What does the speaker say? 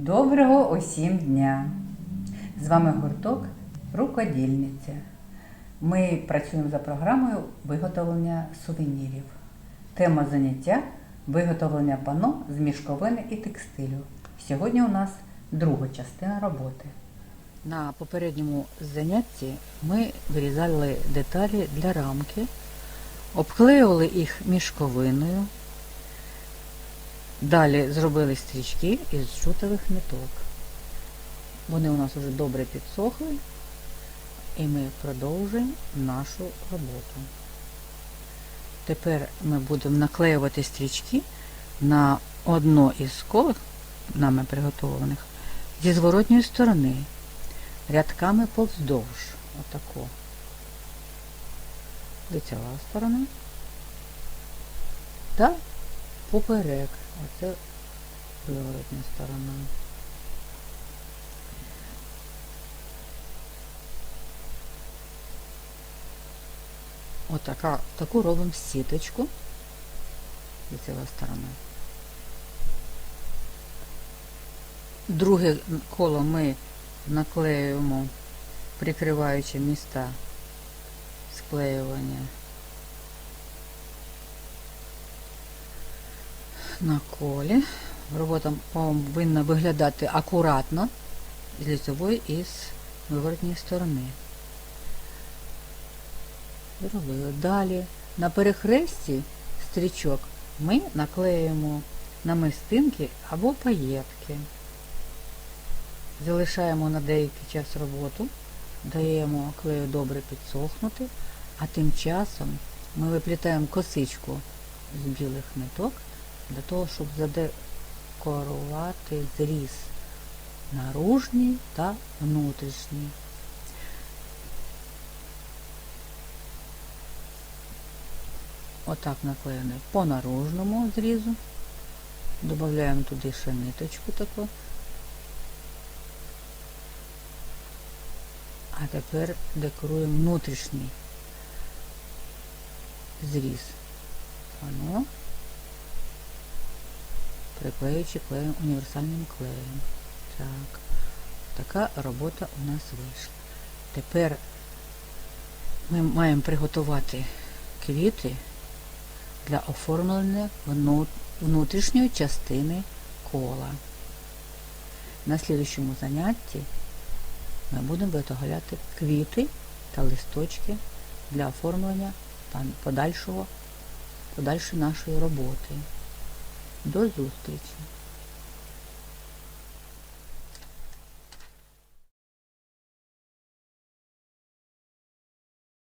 Доброго усім дня! З вами гурток Рукодільниця. Ми працюємо за програмою виготовлення сувенірів. Тема заняття виготовлення пано з мішковини і текстилю. Сьогодні у нас друга частина роботи. На попередньому занятті ми вирізали деталі для рамки, обклеювали їх мішковиною. Далі зробили стрічки із жутових ниток. Вони у нас вже добре підсохли, і ми продовжуємо нашу роботу. Тепер ми будемо наклеювати стрічки на одно із колок, нами приготованих, зі зворотньої сторони, рядками повздовж. Отако. Лицева сторона. Та поперек. Оце виворотня сторона. Отака, таку робимо сіточку. Лицева сторона. Друге коло ми наклеюємо, прикриваючи міста склеювання. На колі. Робота повинна виглядати акуратно з лісової і з виворотньої сторони. Зробили. Далі на перехресті стрічок ми наклеїмо намистинки або паєтки. Залишаємо на деякий час роботу, даємо клею добре підсохнути, а тим часом ми виплітаємо косичку з білих ниток для того, щоб задекорувати зріз наружній та внутрішній. Отак наклеєно по наружному зрізу. Додаємо туди ще ниточку таку. А тепер декоруємо внутрішній зріз. Воно приклеюючи клеєм універсальним клеєм. Так, така робота у нас вийшла. Тепер ми маємо приготувати квіти для оформлення внутрішньої частини кола. На слідчому занятті ми будемо виготовляти квіти та листочки для оформлення подальшого, подальшої нашої роботи. До зустрічі!